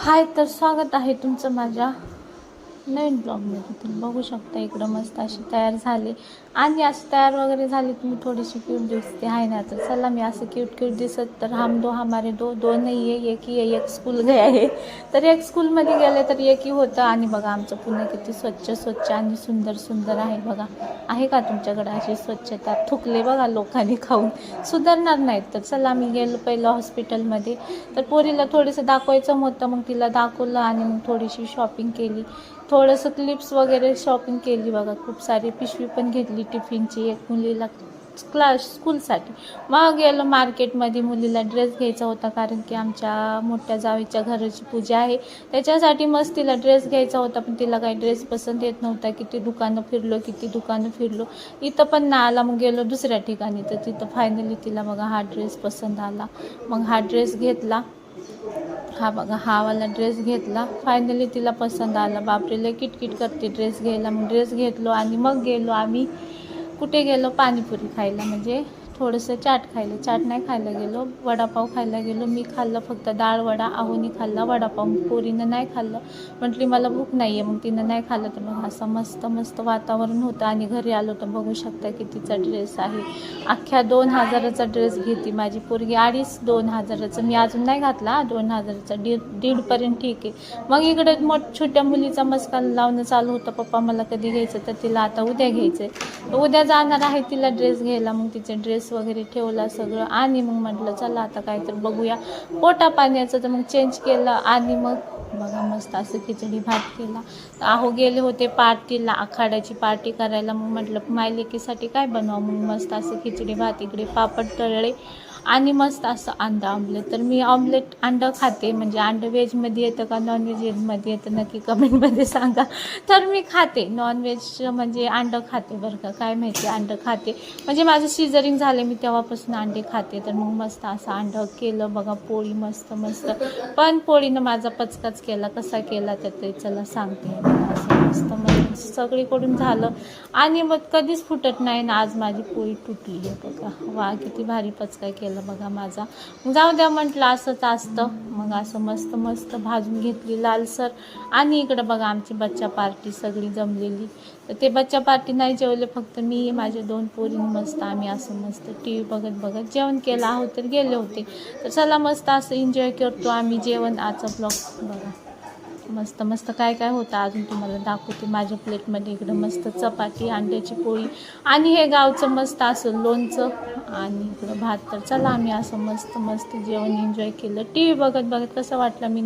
हाय तर स्वागत आहे तुमचं माझ्या नवीन ब्लॉगमध्ये तुम्ही बघू शकता इकडं मस्त अशी तयार झाली. आणि अशी तयार वगैरे झाली तुम्ही थोडीशी क्यूट दिसते आहे ना? तर चला मी असं क्यूट क्यूट दिसत तर हम दो हमारे दो दोनही आहे एक ही आहे एक स्कूल गए आहे. तर एक स्कूलमध्ये गेले तर एकही होतं. आणि बघा आमचं पुणे किती स्वच्छ स्वच्छ आणि सुंदर सुंदर आहे बघा. आहे का तुमच्याकडे अशी स्वच्छता? थुकले बघा लोकांनी खाऊन. सुधारणार नाहीत. तर चला मी गेलो पहिलं हॉस्पिटलमध्ये तर पोरीला थोडंसं दाखवायचं होतं मग तिला दाखवलं आणि मग थोडीशी शॉपिंग केली. थो थोडंसं क्लिप्स वगैरे शॉपिंग केली बघा. खूप सारी पिशवी पण घेतली टिफिनची. एक मुलीला क्लास स्कूलसाठी मग गेलो मार्केटमध्ये मुलीला ड्रेस घ्यायचा होता कारण की आमच्या मोठ्या जावेच्या घराची पूजा आहे. त्याच्यासाठी मस्त तिला ड्रेस घ्यायचा होता पण तिला काही ड्रेस पसंत येत नव्हता. किती दुकानं फिरलो किती दुकानं फिरलो. इथं पण ना आला मग गेलो दुसऱ्या ठिकाणी. तर तिथं फायनली तिला बघा हा ड्रेस पसंत आला. मग हा ड्रेस घेतला. हा बघा हा वाला ड्रेस घेतला. फायनली तिला पसंत आला. बापरेला किटकिट करते ड्रेस घ्यायला. मग ड्रेस घेतलो आणि मग गेलो आम्ही. कुठे गेलो? पाणीपुरी खायला. म्हणजे थोडंसं चाट खायला. चाट नाही खायला गेलो. वडापाव खायला गेलो. मी खाल्लं फक्त डाळ वडा आहोनी खाल्ला वडापाव पोरीनं नाही खाल्लं. म्हटली मला भूक नाही आहे मग तिनं नाही खाल्लं. तर मग असं मस्त मस्त वातावरण होतं आणि घरी आलो तर बघू शकता तिचा ड्रेस आहे. अख्ख्या दोन हजाराचा ड्रेस घेते माझी पोरगी. अडीच दोन हजाराचं. मी अजून नाही घातला. दोन हजाराचा. दीड दीडपर्यंत ठीक आहे. मग इकडे मोठ छोट्या मुलीचा मस्का लावणं चालू होतं. पप्पा मला कधी घ्यायचं? तर तिला आता उद्या घ्यायचं आहे उद्या जाणार आहे तिला ड्रेस घ्यायला. मग तिचे ड्रेस वगैरे ठेवला सगळं. आणि मग म्हटलं चला आता काय तर बघूया. पोटा पाण्याचं तर मग चेंज केलं आणि मग बघा मस्त असं खिचडी भात केला. तर आहो गेले होते पार्टीला आखाड्याची पार्टी करायला. मग म्हटलं मायलेकीसाठी काय बनवावं? मग मस्त असं खिचडी भात इकडे पापड तळले आणि मस्त असं अंडा ऑमलेट तर मी ऑमलेट अंडं खाते म्हणजे अंडं व्हेजमध्ये येतं का नॉन व्हेजमध्ये येतं? नक्की कमेंटमध्ये सांगा. तर मी खाते नॉनव्हेज म्हणजे अंडं खाते बरं का. काय माहिती अंडं खाते. म्हणजे माझं शिजरिंग झालं मी तेव्हापासून अंडे खाते. तर मग मस्त असं अंडं केलं बघा पोळी मस्त मस्त. पण पोळीनं माझा पचकाच केला. कसा केला तर ते चला सांगते. असं मस्त असं सगळीकडून झालं. आणि मग कधीच फुटत नाही ना आज माझी पोळी तुटली आहे बघा. वा किती भारी पचका केला बघा माझा. जाऊ द्या म्हटलं असंच असतं. मग असं मस्त मस्त भाजून घेतली लालसर आणि इकडं बघा आमची बच्चा पार्टी सगळी जमलेली. तर ते बच्चा पार्टी नाही जेवले फक्त मी माझे दोन पोरी मस्त आम्ही असं मस्त टी व्ही बघत बघत जेवण केलं. आहोत तर गेले होते. तर चला मस्त असं एन्जॉय करतो आम्ही जेवण. आजचा ब्लॉग बघा. मस्त मस्त. काय काय होतं अजून तुम्हाला दाखवते. माझ्या प्लेटमध्ये इकडं मस्त चपाती अंड्याची पोळी आणि हे गावचं मस्त असं लोणचं आणि इकडं भात. तर चला आम्ही असं मस्त मस्त जेवण एन्जॉय केलं. टी व्ही बघत बघत कसं वाटलं मी